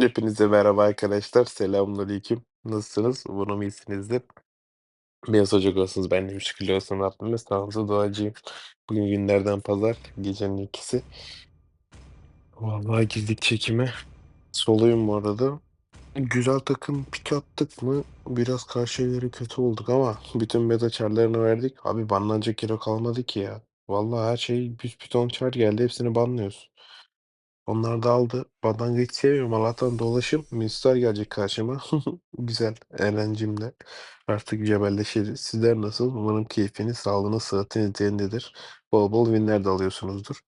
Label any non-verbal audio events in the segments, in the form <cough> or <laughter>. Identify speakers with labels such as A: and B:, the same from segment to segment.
A: Hepinize merhaba arkadaşlar. Selamünaleyküm. Nasılsınız? Umarım iyisinizdir. Beyaz Ocak olsunuz. Ben de şükürler olsun Rabbime. Sağlıklı duacıyım. Bugün günlerden pazar. Gecenin ikisi. Vallahi girdik çekime. Soluyum bu arada. Güzel takım pik attık mı biraz karşı ileri kötü olduk ama bütün meta çarlarını verdik. Abi banlanacak yere kalmadı ki ya. Vallahi her şey büsbütün çar geldi. Hepsini banlıyoruz. Onlar da aldı. Badanga hiç sevmiyorum. Allah'tan dolaşım. Mister gelecek karşıma. <laughs> Güzel. Eğlencemle. Artık cebelleşiriz. Sizler nasıl? Umarım keyfiniz, sağlığınız, sıhhatiniz yerindedir. Bol bol winler de alıyorsunuzdur.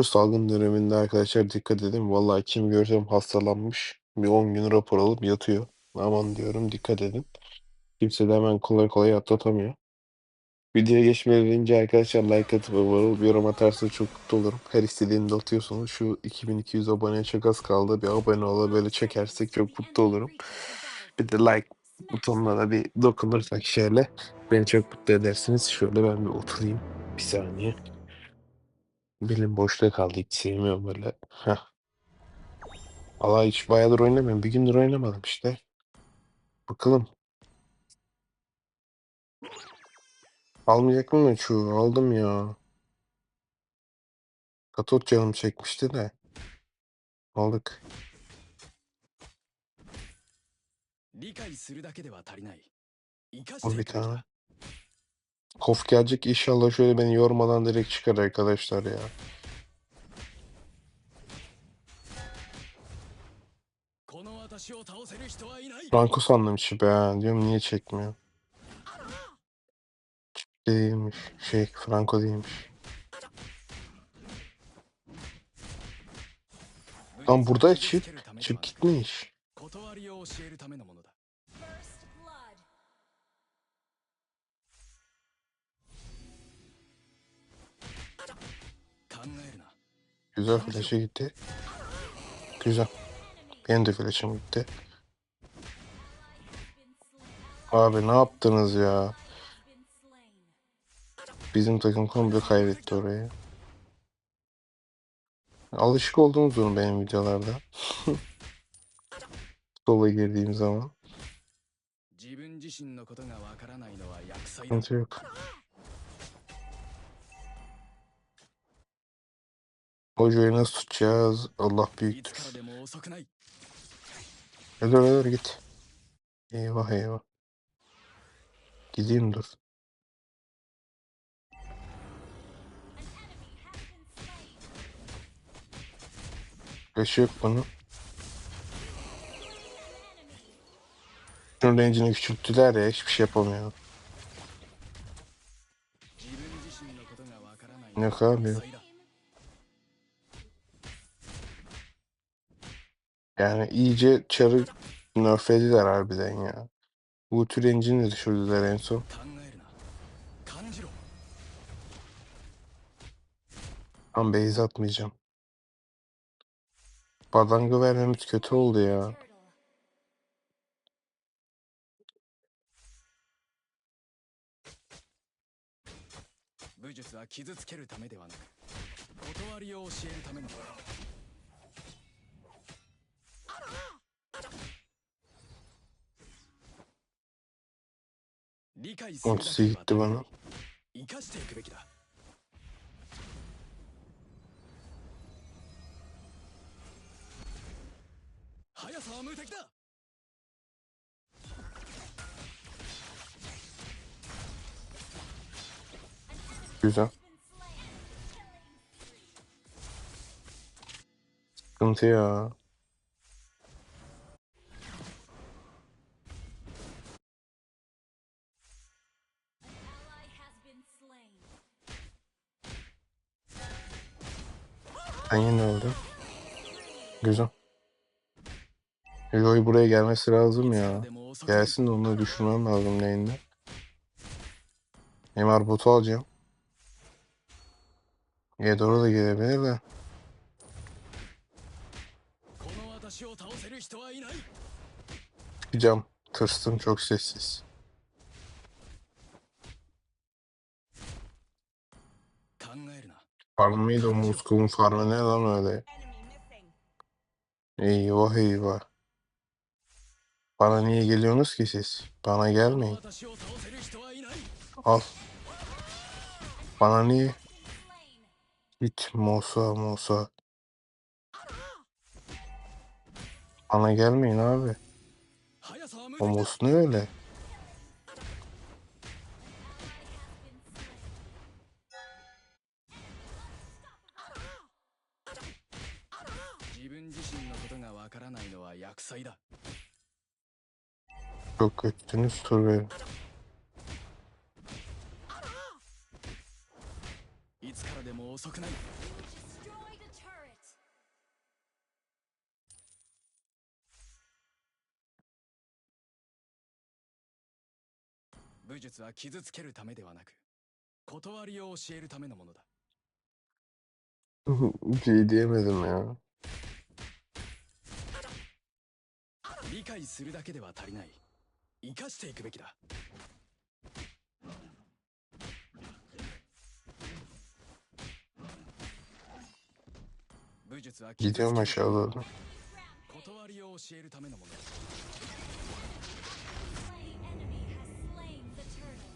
A: Şu salgın döneminde arkadaşlar dikkat edin. Vallahi kim görsem hastalanmış. Bir 10 gün rapor alıp yatıyor. Aman diyorum dikkat edin. Kimse de hemen kolay kolay atlatamıyor. Videoya geçmeden önce arkadaşlar like atıp abone olup yorum atarsanız çok mutlu olurum. Her istediğinde atıyorsunuz. Şu 2200 aboneye çok az kaldı. Bir abone ola böyle çekersek çok mutlu olurum. Bir de like butonuna da bir dokunursak şöyle beni çok mutlu edersiniz. Şöyle ben bir oturayım. Bir saniye. Benim boşta kaldı. Hiç sevmiyorum böyle. Heh. Allah hiç bayağıdır oynamıyorum. Bir gündür oynamadım işte. Bakalım. Almayacak mı şu? Aldım ya. Katot canım çekmişti de. Aldık.
B: 理解するだけでは足りない生かし
A: O
B: てい
A: bir
B: くべき
A: tane.
B: だ
A: Kof gelecek inşallah şöyle beni yormadan direkt çıkar arkadaşlar ya.
B: この私を倒せる人はいない
A: Franco sandım çipi ha. Diyorum niye çekmiyor. değilmiş. Şey Franco değilmiş. Tam burada çip, çip gitmiş. Güzel flash'e gitti. Güzel. Benim de flash'im gitti. Abi ne yaptınız ya? Bizim takım komple kaybetti orayı. Alışık olduğumuz durum benim videolarda. <laughs> Sola girdiğim zaman. Sıkıntı yok. Hocayı nasıl tutacağız? Allah büyüktür. Öder öder git. Eyvah eyvah. Gideyim dur. Flash yok bunun. Şunun range'ini küçülttüler ya hiçbir şey yapamıyor. Yok abi yok. Yani iyice çarı nerflediler harbiden ya. Bu tür range'ini de düşürdüler en son. Tam base atmayacağım. Badanga vermemiz kötü oldu ya.
C: Turtle.
B: 武術速さは無敵だ
A: Güzel. Sıkıntı ya.
C: Ally has been slain.
A: Ben yine öldüm. Güzel. Joy buraya gelmesi lazım ya. Gelsin de onu düşürmem lazım lane'de. Neymar botu alacağım. Yedor'a da gelebilir de. Çıkacağım. Tırstım çok sessiz. Farm mıydı o Moskov'un farmı ne lan öyle? Eyvah eyvah. Bana niye geliyorsunuz ki siz? Bana gelmeyin. Al. Bana niye? Git Musa Musa. Bana gelmeyin abi. O Musa ne öyle?
B: 自分自身のことがわからないつからでも遅くない.武術は傷つけるためではなく断りを教えるためのものだ
A: Bir şey diyemedim ya.
B: 理解するだけでは足りない生かしていくべきだ武術は傷つける
A: Gidiyorum aşağı doğru.
B: 断りを教えるためのものだ
C: Slain enemy has slain the turtle.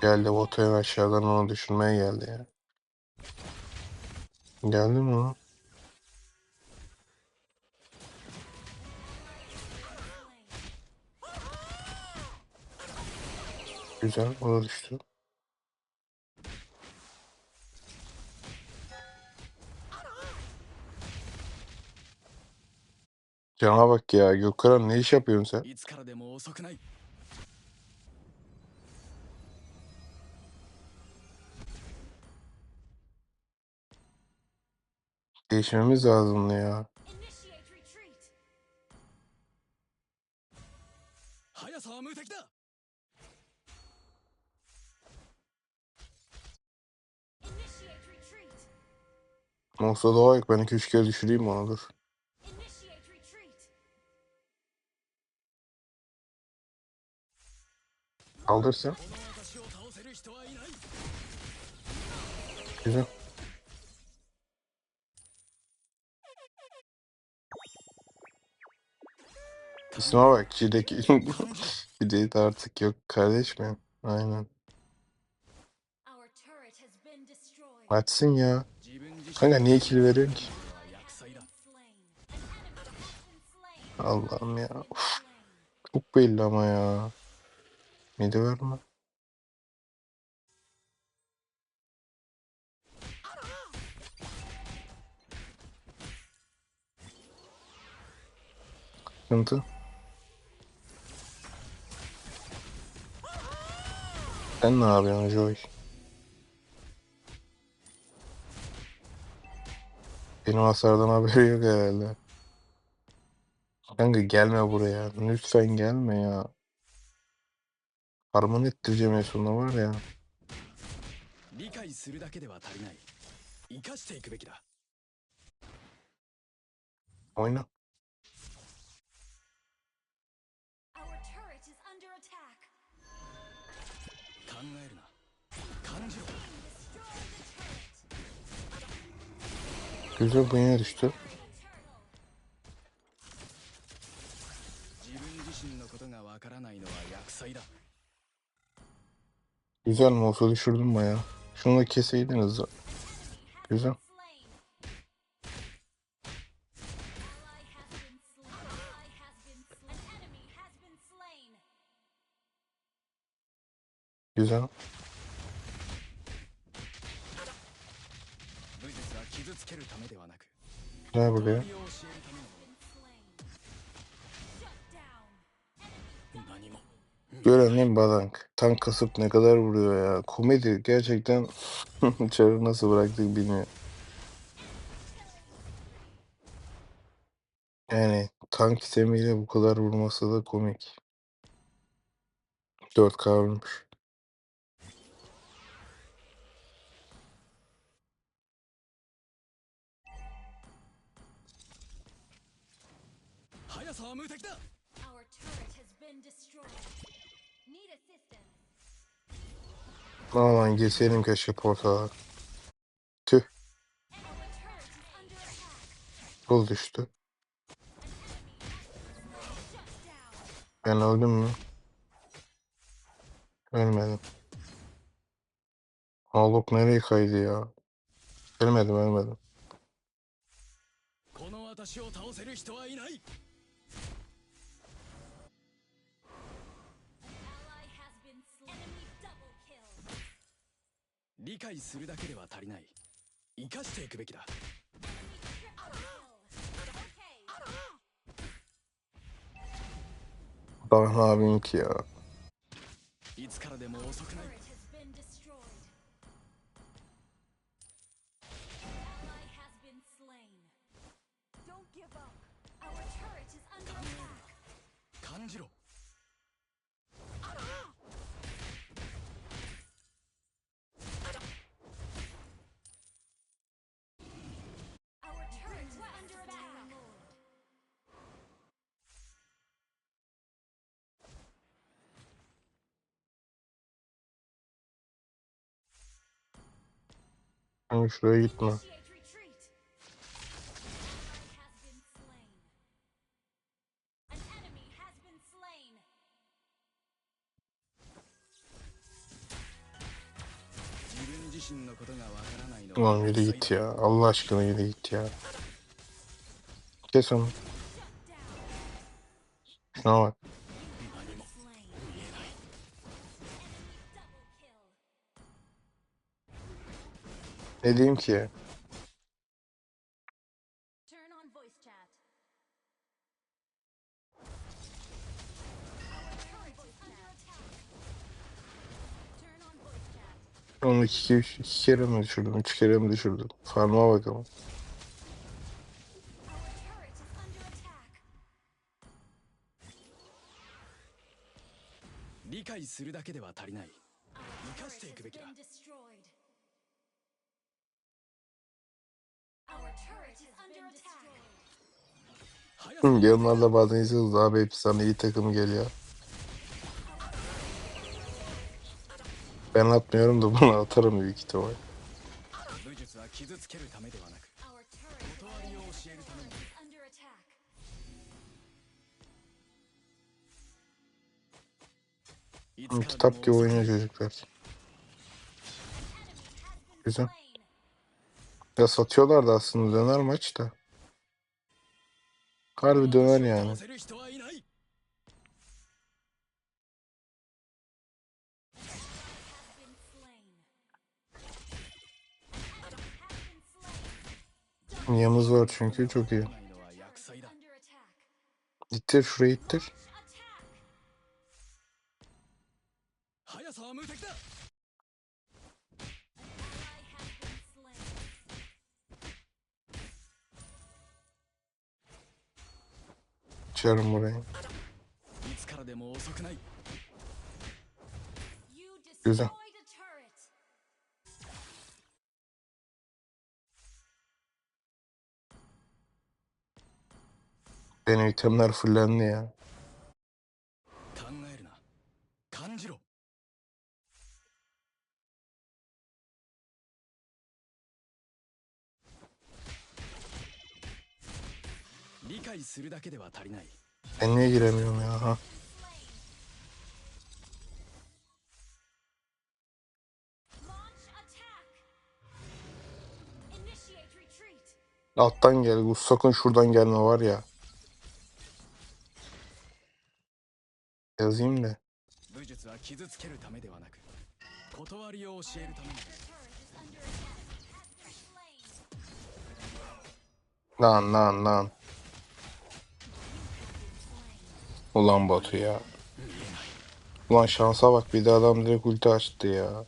A: Geldi Boto'ya aşağıdan onu düşürmeye geldi ya. Geldi mi o? Güzel, o düştü. Cana bak ya, Gökhan ne iş yapıyorsun sen? Değişmemiz lazımdı ya. Nokta doğa yok. Ben 2-3 kere düşüreyim onu dur.
B: Kaldırsın.
A: Güzel. İsme bak Cideki. Cideki <laughs> de artık yok kardeş mi? Aynen. Açsın ya. Kanka niye kill veriyorsun ki? Allah'ım ya.
C: Uf.
A: Çok belli ama ya. Midi var mı? Sıkıntı. Sen ne yapıyorsun Joy? Benim hasardan haberi yok herhalde. Kanka gelme buraya. Lütfen gelme ya. Harman ettireceğim en sonunda var ya.
B: 理解するだけでは足りない生かしていくべきだ
A: Oyna.
B: えるな感じろ
C: Destroy the turret.
A: Güzel bu yine düştü.
C: The turtle.
B: 自分自身のことがわからないのは厄災だ
A: Güzel mi olsa düşürdüm baya. Şunu da keseydin hızlı. Güzel.
C: Down.
B: 何も
A: Gören değil Badank? Tank kasıp ne kadar vuruyor ya. Komedi gerçekten <laughs> çarı nasıl bıraktık bilmiyorum. Yani tank sistemiyle bu kadar vurması da komik. 4K vurmuş. Aman girseydim keşke portala. Tüh. Gol düştü. Ben öldüm mü? Ölmedim. Haluk nereye kaydı ya? Ölmedim ölmedim.
B: 理解するだけでは足りない生かしていくべきだ
C: Triple kill. Okay.
A: Daha ne yapayım ki ya?
B: いつからでも遅くない
A: Ama şuraya gitme. Ulan yürü git ya. Allah aşkına yürü git ya. Kes onu. Şuna bak. Ne diyeyim ki? Onu iki, iki, iki kere mi düşürdüm, üç kere mi düşürdüm? Farma bakalım.
C: Likai suru dake de wa tarinai. Ikaste
B: iku
A: beki
B: da.
A: Yanlarla bazen izliyoruz abi hepsi sana iyi takım geliyor. Ben atmıyorum da bunu atarım büyük ihtimal. Kitap gibi oynuyor çocuklar. Güzel. Ya satıyorlardı aslında döner maç da. Harbi döner yani. Yamız var çünkü çok iyi. İttir şurayı ittir. Açıyorum burayı. Güzel. Benim itemler fullendi ya.
B: 理解するだけでは足りない
A: Ben niye giremiyorum ya? Ha. Alttan gel. Bu sakın şuradan gelme var ya. Yazayım da.
B: 武術は傷つけるためではなく断りを教えるために.
A: Lan lan lan. Ulan Batu ya. Ulan şansa bak bir de adam direkt ulti açtı ya.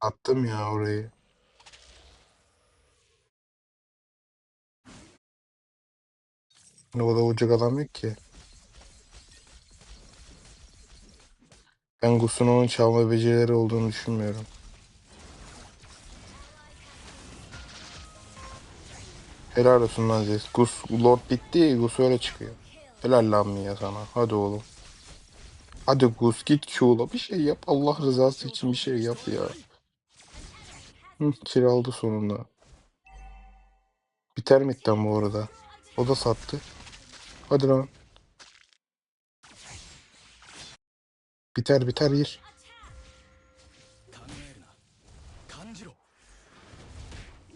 A: Attım ya orayı. Ne o da vuracak adam yok ki. Ben Gusuno'nun çalma becerileri olduğunu düşünmüyorum. Helal olsun lan Zez. Gus, Lord bitti. Gus öyle çıkıyor. Helal lan Mia sana. Hadi oğlum. Hadi Gus git Q'la bir şey yap. Allah rızası için bir şey yap ya. Hı, kiraldı sonunda. Biter mi mitten bu arada. O da sattı. Hadi lan. Biter biter gir.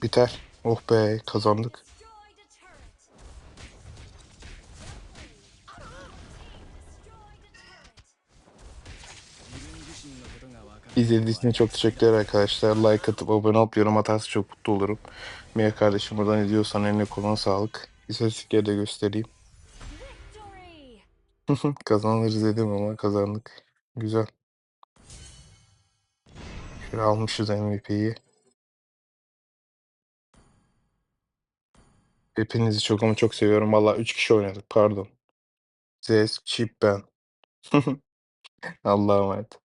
A: Biter. Oh be kazandık. İzlediğiniz için çok teşekkürler arkadaşlar. Like atıp abone olup yorum atarsa çok mutlu olurum. Mia kardeşim buradan izliyorsan eline koluna sağlık. İstatistikleri de göstereyim. <laughs> Kazanırız dedim ama kazandık. Güzel. Şöyle almışız MVP'yi. Hepinizi çok ama çok seviyorum. Valla 3 kişi oynadık pardon. Zez, Chip, ben. <laughs> Allah'a emanet.